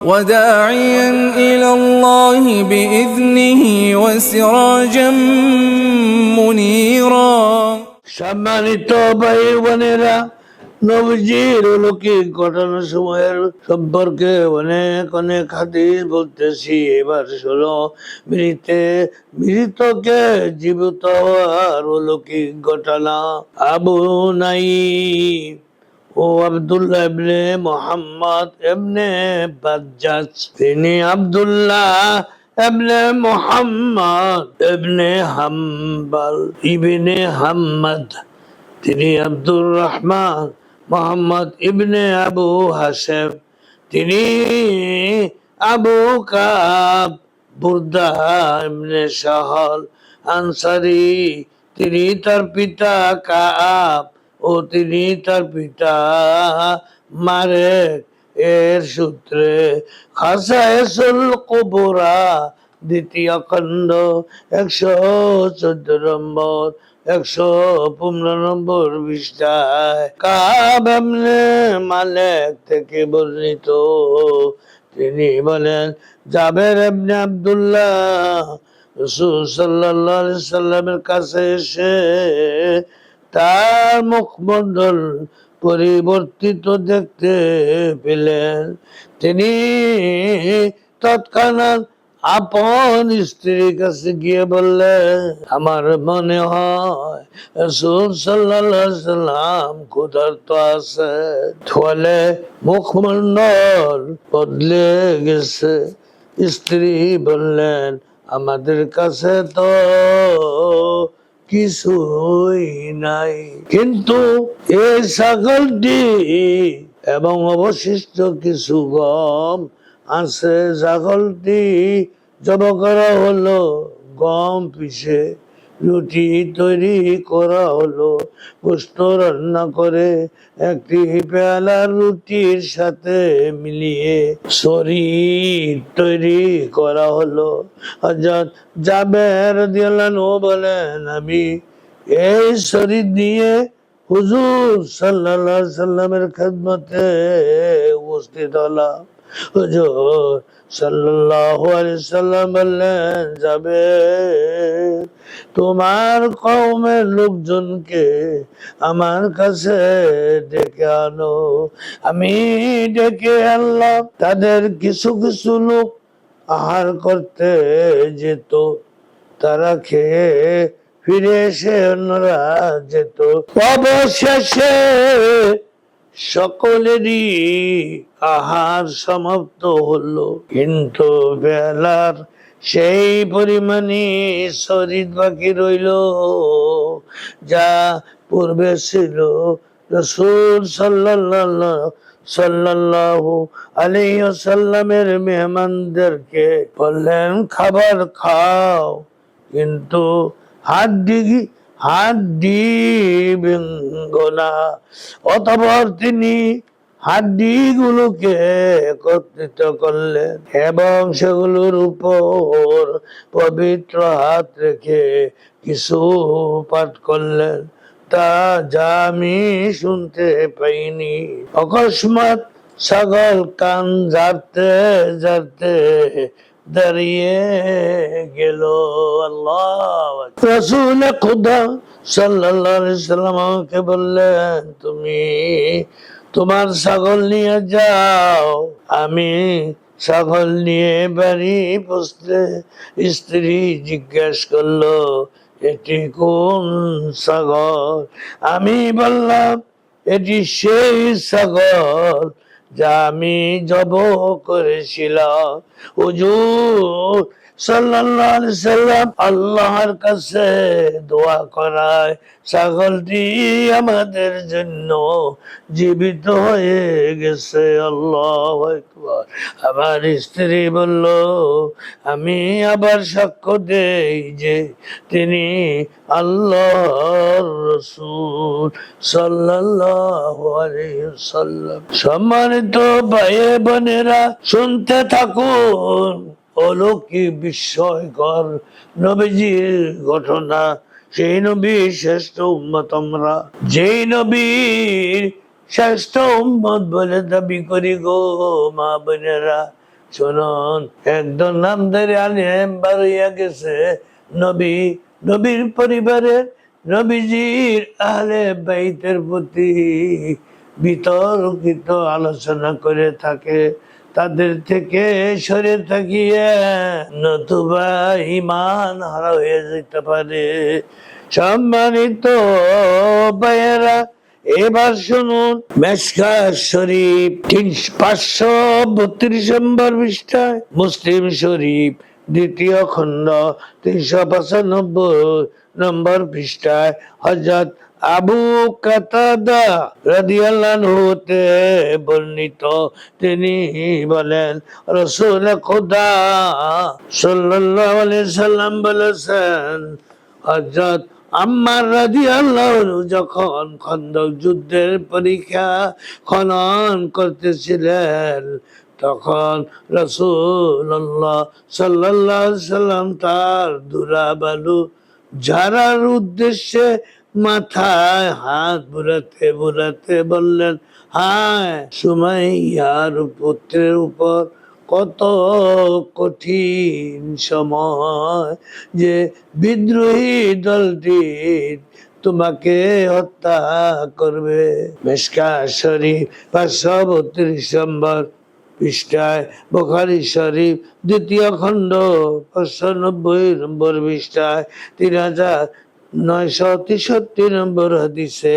وداعيا إلى الله بإذنه وسراجا منيرا সম্মানিত ভাই বোনেরা নবজির অলৌকিক ঘটনা সময়ের সম্পর্কে অনেক অনেক হাদিস বলতেছি এবার শোনো মৃতে মৃতকে জীবিত হওয়ার অলৌকিক ঘটনা আবু নাই ও Abdullah ibn Muhammad ibn Bazzaz, তিনি আব্দুল্লাহ ইবনে মোহাম্মদ ইবনে হাম্বাল ইবনে হাম্মদ, তিনি আব্দুর রহমান মোহাম্মদ ইবনে আবু হাসেম তিনি আবু কাব, বুর্দা ইবনে সাহল আনসারি, তিনি তার পিতা কাব ও তিনি তার পিতা মারেক এর সূত্রে খাসায়সুল কুবরা দ্বিতীয় খণ্ড, একশো চোদ্দ নম্বর, একশো পনেরো নম্বর এমনে মালেক থেকে বর্ণিত। তিনি বলেন, জাবের এমনি আব্দুল্লাহ রসুল সাল্লামের কাছে এসে তার মুখমণ্ডল পরিবর্তিত দেখতে পেলেন। তিনি তৎক্ষণাৎ আপন স্ত্রীর কাছে গিয়ে বললেন, আমার মনে হয় রসুল সাল্লাম ক্ষুধার্ত আছে ফলে মুখমণ্ডল বদলে গেছে। স্ত্রী বললেন, আমাদের কাছে তো কিছুই নাই। কিন্তু এই ছাগলটি এবং অবশিষ্ট কিছু গম আছে। ছাগলটি জব করা হলো গম পিষে। রুটি তৈরি করা হলো। গোস্ত রান্না করে একটি পেয়ালা রুটির সাথে মিলিয়ে শরীর তৈরি করা হলো। হজরত জাবের দিয়ালানো বলেন, আমি এই শরীর নিয়ে হুজুর আলাইহি সাল্লামের খেদমতে উপস্থিত হলাম। হুজুর সাল্লাল্লাহু আলাইহি সাল্লাম বললেন, যাবে। তোমার কওমের লোকজনকে আমার কাছে ডেকে আনো। আমি ডেকে আনলাম। তাদের কিছু কিছু লোক আহার করতে যেত। তারা খেয়ে ফিরে এসে অন্যরা যেত। অবশেষে সকলেরই আহার সমাপ্ত হলো। কিন্তু বেলার সেই পরিমাণে শরীর বাকি রইল, যা পূর্বে ছিল। রসুল সাল্লাল্লাহ, সাল্লাল্লাহু আলাইহি সাল্লামের মেহমানদেরকে বললেন, খাবার খাও। কিন্তু হাত দিঘি হাড্ডি বেঙ্গনা। অতপর তিনি হাড্ডিগুলোকে একত্রিত করলেন এবং সেগুলোর উপর পবিত্র হাত রেখে কিছু পাঠ করলেন তা যা আমি শুনতে পাইনি। অকস্মাৎ ছাগল কান জারতে জারতে দাঁড়িয়ে গেল। আল্লাহ রসুল খুদা আমাকে বললেন, তুমি তোমার ছাগল নিয়ে যাও। আমি ছাগল নিয়ে বাড়ি বসতে স্ত্রী জিজ্ঞেস করল, এটি কোন ছাগল? আমি বললাম, এটি সেই ছাগল যা আমি জব করেছিলাম। আলাইহি সাল্লাম আল্লাহর কাছে দোয়া করায়, ছাগলটি আমাদের জন্য জীবিত হয়ে গেছে। আল্লাহ আমার স্ত্রী বলল, আমি আবার সাক্ষ্য দেই যে তিনি আল্লাহর রসুল সাল্লাম। সম্মানিত ভাই বোনেরা শুনতে থাকুন। অলৌকিক বিস্ময়কর নবীজির ঘটনা। সেই নবীর শ্রেষ্ঠ উম্মত আমরা। যেই নবীর শ্রেষ্ঠ উম্মত বলে দাবি করি গো মা বোনেরা। শুনুন একজন নামদারি আলেম বার গেছে। নবী, নবীর পরিবারের নবীজির আহলে বাইতের প্রতি বিতর্কিত আলোচনা করে থাকে। তাদের থেকে সরে থাকিয়ে নতুবা ইমান হারা হয়ে যেতে পারে। সম্মানিত এবার শুনুন মেসকা শরীফ তিন পাঁচশো বত্রিশ নম্বর পৃষ্ঠায়। মুসলিম শরীফ দ্বিতীয় খণ্ড তিনশো পঁচানব্বই নম্বর পৃষ্ঠায় হজরত আবু কাতাদা বর্ণিত, তিনি বলেন, রসুল খোদা সাল্লাল্লাহু আলাইহি সাল্লাম বলেছেন, হযরত আম্মার যখন খন্দক যুদ্ধের পরীক্ষা খনন করতেছিলেন, তখন রসুল্লাহ সাল্লাল্লাহু সাল্লাম তার দুরা বালু ঝাড়ার উদ্দেশ্যে মাথায় হাত বুড়াতে বুড়াতে বললেন, হায় সুমাইয়ার পুত্রের উপর কত কঠিন সময় যে বিদ্রোহী দলটি তোমাকে হত্যা করবে। মেশকা শরীফ পাঁচশো বত্রিশ নম্বর পৃষ্ঠায়, বোখারি শরীফ দ্বিতীয় খণ্ড পাঁচশো নব্বই নম্বর পৃষ্ঠায়, তিন হাজার নয়শো তেষট্টি নম্বর হাদিসে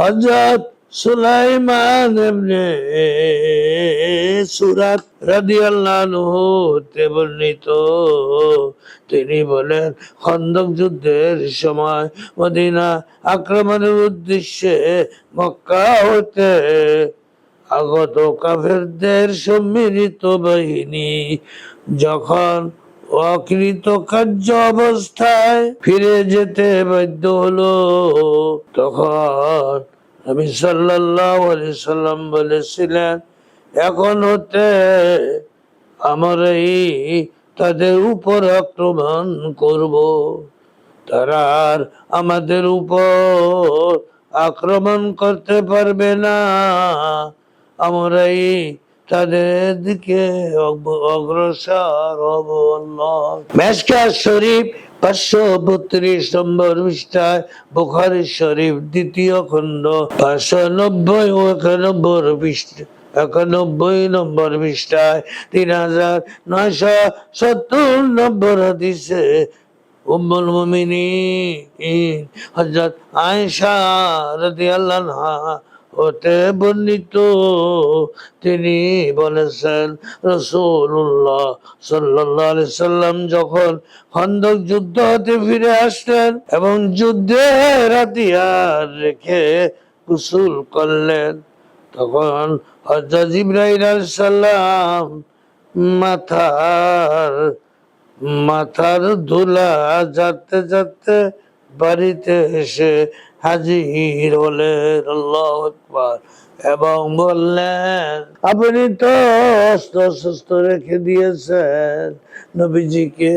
হজরত সুলাইমান এমনি সুরাত রাদিয়াল্লাহু তে বর্ণিত। তিনি বলেন, খন্দক যুদ্ধের সময় মদিনা আক্রমণের উদ্দেশ্যে মক্কা হতে আগত কাফেরদের সম্মিলিত বাহিনী যখন অকৃত কার্য অবস্থায় ফিরে যেতে বাধ্য হলো। তখন আমি আলাইহি সাল্লাম বলেছিলেন, এখন হতে আমার এই তাদের উপর আক্রমণ করব। তারা আর আমাদের উপর আক্রমণ করতে পারবে না। আমরাই তাদের দিকে অগ- অগ্রসর হব মেসকা শরীফ পাঁচশো বত্রিশ নম্বর পৃষ্ঠায়, বুখারি শরীফ দ্বিতীয় খণ্ড, পাঁচশো নব্বই ও একানব্বই পৃষ্ঠা একানব্বই নম্বর পৃষ্ঠায়, তিন হাজার নয়শো সত্তর নম্বর হাদিসে, উম্মুল মুমিনিন, হযরত আয়েশা রাদিয়াল্লাহু আনহা হতে বর্ণিত তিনি বলেছেন রসুল্লাহ আলাইহি সাল্লাম যখন খন্দক যুদ্ধ হতে ফিরে আসলেন এবং যুদ্ধের হাতিয়ার রেখে কুসুল করলেন, তখন হযরত ইব্রাহিম সালাম মাথার মাথার ধুলা যাতে যাতে বাড়িতে এসে হাজির হলেন আল্লাহ এবং বললেন, আপনি তো অস্ত্র শস্ত্র রেখে দিয়েছেন। নবীজিকে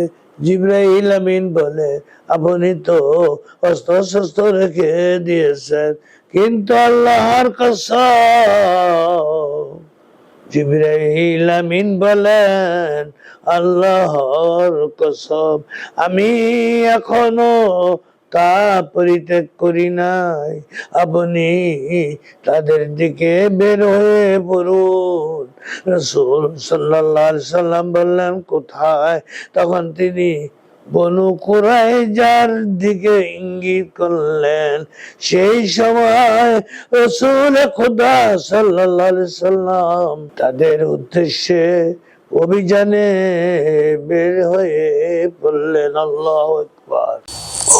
জিব্রাইল আমিন বলে, আপনি তো অস্ত্র শস্ত্র রেখে দিয়েছেন, কিন্তু আল্লাহর কসম। জিব্রাইল আমিন বলেন, আল্লাহর কসম, আমি এখনও তা পরিত্যাগ করি নাই। আপনি তাদের দিকে বের হয়ে পড়ুন। রসুল সাল্লাহ সাল্লাম বললেন, কোথায়? তখন তিনি বনু কুরাইজার দিকে ইঙ্গিত করলেন। সেই সময় রসুল খুদা আলাইহি সাল্লাম তাদের উদ্দেশ্যে অভিযানে বের হয়ে পড়লেন। আল্লাহ আকবার।